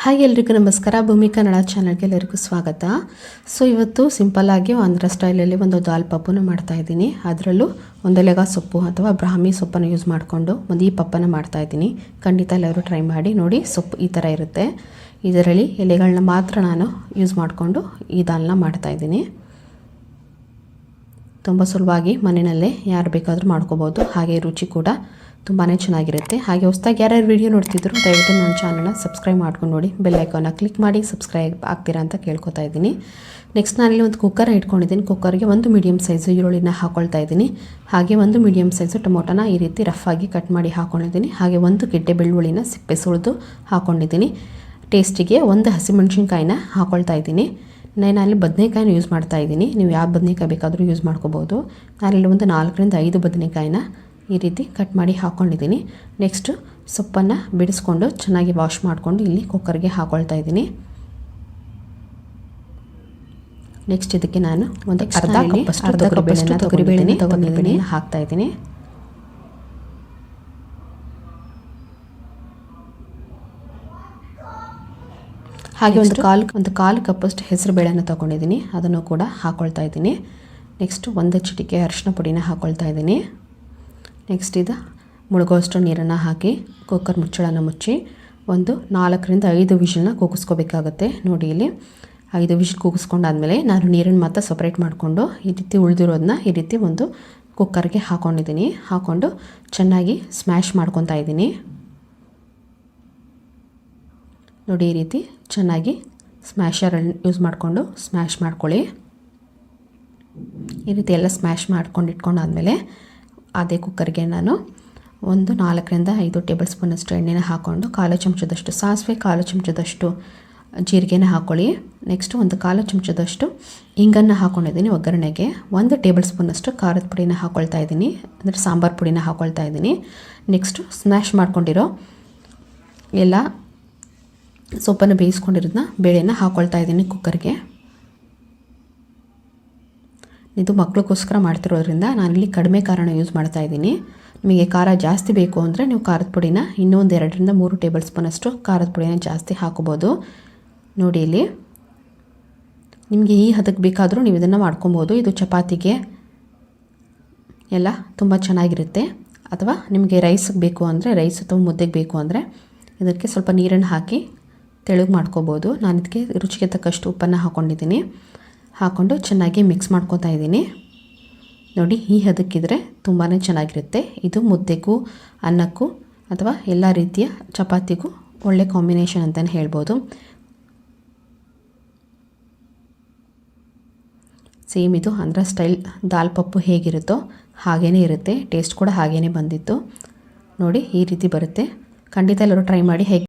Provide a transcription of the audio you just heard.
Hi ಎಲ್ರಿಗೂ ನಮಸ್ಕಾರ. ಭೂಮಿ ಕನ್ನಡ ಚಾನಲ್ಗೆ ಎಲ್ಲರಿಗೂ ಸ್ವಾಗತ. ಸೊ ಇವತ್ತು ಸಿಂಪಲ್ಲಾಗಿ ಆಂಧ್ರ ಸ್ಟೈಲಲ್ಲಿ ಒಂದು ದಾಲ್ ಪಪ್ಪನ್ನು ಮಾಡ್ತಾ ಇದ್ದೀನಿ. ಅದರಲ್ಲೂ ಒಂದೆಲೆಗ ಸೊಪ್ಪು ಅಥವಾ ಬ್ರಾಹ್ಮಿ ಸೊಪ್ಪನ್ನು ಯೂಸ್ ಮಾಡಿಕೊಂಡು ಒಂದು ಈ ಪಪ್ಪನ ಮಾಡ್ತಾ ಇದ್ದೀನಿ. ಖಂಡಿತ ಎಲ್ಲರೂ ಟ್ರೈ ಮಾಡಿ ನೋಡಿ, ಸೊಪ್ಪು ಈ ಥರ ಇರುತ್ತೆ. ಇದರಲ್ಲಿ ಎಲೆಗಳನ್ನ ಮಾತ್ರ ನಾನು ಯೂಸ್ ಮಾಡಿಕೊಂಡು ಈ ದಾಲ್ನ ಮಾಡ್ತಾ ಇದ್ದೀನಿ. ತುಂಬ ಸುಲಭವಾಗಿ ಮನೆಯಲ್ಲೇ ಯಾರು ಬೇಕಾದರೂ ಮಾಡ್ಕೋಬೋದು. ಹಾಗೆ ರುಚಿ ಕೂಡ ತುಂಬಾ ಚೆನ್ನಾಗಿರುತ್ತೆ. ಹಾಗೆ ಹೊಸದಾಗಿ ಯಾರ್ಯಾರು ವೀಡಿಯೋ ನೋಡ್ತಿದ್ರು, ದಯವಿಟ್ಟು ನನ್ನ ಚಾನಲ್ನ ಸಬ್ಸ್ಕ್ರೈಬ್ ಮಾಡ್ಕೊಂಡು ನೋಡಿ. ಬೆಲ್ ಐಕಾನ್ನ ಕ್ಲಿಕ್ ಮಾಡಿ ಸಬ್ಸ್ಕ್ರೈಬ್ ಆಗ್ತೀರಾ ಅಂತ ಕೇಳ್ಕೊತಾ ಇದ್ದೀನಿ. ನೆಕ್ಸ್ಟ್ ನಾನಿಲ್ಲಿ ಒಂದು ಕುಕ್ಕರ್ ಇಟ್ಕೊಂಡಿದ್ದೀನಿ. ಕುಕ್ಕರ್ಗೆ ಒಂದು ಮೀಡಿಯಮ್ ಸೈಜು ಈರುಳ್ಳಿನ ಹಾಕೊಳ್ತಾ ಇದ್ದೀನಿ. ಹಾಗೆ ಒಂದು ಮೀಡಿಯಮ್ ಸೈಜು ಟೊಮೊಟೊನ ಈ ರೀತಿ ರಫ್ ಆಗಿ ಕಟ್ ಮಾಡಿ ಹಾಕೊಂಡಿದ್ದೀನಿ. ಹಾಗೆ ಒಂದು ಗೆಡ್ಡೆ ಬೆಳ್ಳುಳ್ಳಿನ ಸಿಪ್ಪೆ ಸುಳಿದು ಹಾಕೊಂಡಿದ್ದೀನಿ. ಟೇಸ್ಟಿಗೆ ಒಂದು ಹಸಿಮೆಣ್ಸಿನ್ಕಾಯಿನ ಹಾಕೊಳ್ತಾ ಇದ್ದೀನಿ. ನಾನು ಅಲ್ಲಿ ಬದನೆಕಾಯಿನ ಯೂಸ್ ಮಾಡ್ತಾ ಇದ್ದೀನಿ. ನೀವು ಯಾವ ಬದನೆಕಾಯಿ ಬೇಕಾದರೂ ಯೂಸ್ ಮಾಡ್ಕೋಬೋದು. ನಾನಿಲ್ಲಿ ಒಂದು ನಾಲ್ಕರಿಂದ ಐದು ಬದನೆಕಾಯಿನ ಈ ರೀತಿ ಕಟ್ ಮಾಡಿ ಹಾಕ್ಕೊಂಡಿದ್ದೀನಿ ನೆಕ್ಸ್ಟು ಸೊಪ್ಪನ್ನು ಬಿಡಿಸ್ಕೊಂಡು ಚೆನ್ನಾಗಿ ವಾಶ್ ಮಾಡಿಕೊಂಡು ಇಲ್ಲಿ ಕುಕ್ಕರ್ಗೆ ಹಾಕ್ಕೊಳ್ತಾ ಇದ್ದೀನಿ. ನೆಕ್ಸ್ಟ್ ಇದಕ್ಕೆ ನಾನು ಒಂದು ಅರ್ಧ ಅರ್ಧ ಕಪ್ಪಷ್ಟು ತೊಗರಿಬೇಳೆನ ತೊಗೊಂಡಿದ್ದೀನಿ ಹಾಕ್ತಾ ಇದ್ದೀನಿ. ಹಾಗೆ ಒಂದು ಕಾಲು ಒಂದು ಕಾಲು ಕಪ್ಪಷ್ಟು ಹೆಸರು ಬೇಳೆನ ತೊಗೊಂಡಿದ್ದೀನಿ. ಅದನ್ನು ಕೂಡ ಹಾಕ್ಕೊಳ್ತಾ ಇದ್ದೀನಿ. ನೆಕ್ಸ್ಟ್ ಒಂದು ಚಿಟಿಕೆ ಅರಿಶಿನ ಪುಡಿನ ಹಾಕ್ಕೊಳ್ತಾ ಇದ್ದೀನಿ. ನೆಕ್ಸ್ಟ್ ಇದು ಮುಳುಗೋಷ್ಟು ನೀರನ್ನು ಹಾಕಿ, ಕುಕ್ಕರ್ ಮುಚ್ಚಳನ ಮುಚ್ಚಿ, ಒಂದು ನಾಲ್ಕರಿಂದ ಐದು ವಿಷಲ್ನ ಕೂಗಿಸ್ಕೋಬೇಕಾಗುತ್ತೆ. ನೋಡಿ ಇಲ್ಲಿ, ಐದು ವಿಷಲ್ ಕೂಗಿಸ್ಕೊಂಡಾದ್ಮೇಲೆ ನಾನು ನೀರನ್ನು ಮಾತ್ರ ಸಪ್ರೇಟ್ ಮಾಡಿಕೊಂಡು ಈ ರೀತಿ ಉಳಿದಿರೋದನ್ನ ಈ ರೀತಿ ಒಂದು ಕುಕ್ಕರ್ಗೆ ಹಾಕ್ಕೊಂಡಿದ್ದೀನಿ ಹಾಕ್ಕೊಂಡು ಚೆನ್ನಾಗಿ ಸ್ಮ್ಯಾಶ್ ಮಾಡ್ಕೊತಾ ಇದ್ದೀನಿ. ನೋಡಿ ಈ ರೀತಿ ಚೆನ್ನಾಗಿ ಸ್ಮ್ಯಾಶರ್ ಯೂಸ್ ಮಾಡಿಕೊಂಡು ಸ್ಮ್ಯಾಶ್ ಮಾಡ್ಕೊಳ್ಳಿ. ಈ ರೀತಿ ಎಲ್ಲ ಸ್ಮ್ಯಾಶ್ ಮಾಡ್ಕೊಂಡು ಇಟ್ಕೊಂಡಾದ್ಮೇಲೆ ಅದೇ ಕುಕ್ಕರ್ಗೆ ನಾನು ಒಂದು ನಾಲ್ಕರಿಂದ ಐದು ಟೇಬಲ್ ಸ್ಪೂನಷ್ಟು ಎಣ್ಣೆನ ಹಾಕ್ಕೊಂಡು ಕಾಲು ಚಮಚದಷ್ಟು ಸಾಸಿವೆ, ಕಾಲು ಚಮಚದಷ್ಟು ಜೀರಿಗೆನ ಹಾಕ್ಕೊಳ್ಳಿ ನೆಕ್ಸ್ಟ್ ಒಂದು ಕಾಲು ಚಮಚದಷ್ಟು ಹಿಂಗನ್ನು ಹಾಕ್ಕೊಂಡಿದ್ದೀನಿ ಒಗ್ಗರಣೆಗೆ. ಒಂದು ಟೇಬಲ್ ಸ್ಪೂನಷ್ಟು ಖಾರದ ಪುಡಿನ ಹಾಕ್ಕೊಳ್ತಾ ಇದ್ದೀನಿ, ಅಂದರೆ ಸಾಂಬಾರು ಪುಡಿನ ಹಾಕ್ಕೊಳ್ತಾ ಇದ್ದೀನಿ. ನೆಕ್ಸ್ಟು ಸ್ಮ್ಯಾಶ್ ಮಾಡ್ಕೊಂಡಿರೋ ಎಲ್ಲ ಸೊಪ್ಪನ್ನು ಬೇಯಿಸ್ಕೊಂಡಿರೋದನ್ನ ಬೇಳೆನ ಹಾಕ್ಕೊಳ್ತಾ ಇದ್ದೀನಿ ಕುಕ್ಕರ್ಗೆ. ಇದು ಮಕ್ಕಳಿಗೋಸ್ಕರ ಮಾಡ್ತಿರೋದ್ರಿಂದ ನಾನಿಲ್ಲಿ ಕಡಿಮೆ ಖಾರನ ಯೂಸ್ ಮಾಡ್ತಾ ಇದ್ದೀನಿ. ನಿಮಗೆ ಖಾರ ಜಾಸ್ತಿ ಬೇಕು ಅಂದರೆ ನೀವು ಖಾರದ ಪುಡಿನ ಇನ್ನೊಂದು ಎರಡರಿಂದ ಮೂರು ಟೇಬಲ್ ಸ್ಪೂನಷ್ಟು ಖಾರದ ಪುಡಿನ ಜಾಸ್ತಿ ಹಾಕೋಬೋದು. ನೋಡಿ ಇಲ್ಲಿ. ನಿಮಗೆ ಈ ಹದಕ್ಕೆ ಬೇಕಾದರೂ ನೀವು ಇದನ್ನು ಮಾಡ್ಕೊಬೋದು. ಇದು ಚಪಾತಿಗೆ ಎಲ್ಲ ತುಂಬ ಚೆನ್ನಾಗಿರುತ್ತೆ. ಅಥವಾ ನಿಮಗೆ ರೈಸ್ಗೆ ಬೇಕು ಅಂದರೆ ರೈಸ್ ಅಥವಾ ಮುದ್ದೆಗೆ ಬೇಕು ಅಂದರೆ ಇದಕ್ಕೆ ಸ್ವಲ್ಪ ನೀರನ್ನು ಹಾಕಿ ತೆಳುಗೆ ಮಾಡ್ಕೋಬೋದು. ನಾನು ಇದಕ್ಕೆ ರುಚಿಗೆ ತಕ್ಕಷ್ಟು ಉಪ್ಪನ್ನು ಹಾಕ್ಕೊಂಡಿದ್ದೀನಿ ಹಾಕ್ಕೊಂಡು ಚೆನ್ನಾಗಿ ಮಿಕ್ಸ್ ಮಾಡ್ಕೊತಾ ಇದ್ದೀನಿ. ನೋಡಿ, ಈ ಹದಕ್ಕಿದ್ರೆ ತುಂಬಾ ಚೆನ್ನಾಗಿರುತ್ತೆ. ಇದು ಮುದ್ದೆಗೂ, ಅನ್ನಕ್ಕೂ ಅಥವಾ ಎಲ್ಲ ರೀತಿಯ ಚಪಾತಿಗೂ ಒಳ್ಳೆ ಕಾಂಬಿನೇಷನ್ ಅಂತಲೇ ಹೇಳ್ಬೋದು. ಸೇಮ್ ಇದು ಆಂಧ್ರ ಸ್ಟೈಲ್ ದಾಲ್ ಪಪ್ಪು ಹೇಗಿರುತ್ತೋ ಹಾಗೇ ಇರುತ್ತೆ. ಟೇಸ್ಟ್ ಕೂಡ ಹಾಗೇ ಬಂದಿತ್ತು. ನೋಡಿ, ಈ ರೀತಿ ಬರುತ್ತೆ. ಖಂಡಿತ ಎಲ್ಲರೂ ಟ್ರೈ ಮಾಡಿ ಹೇಗೆ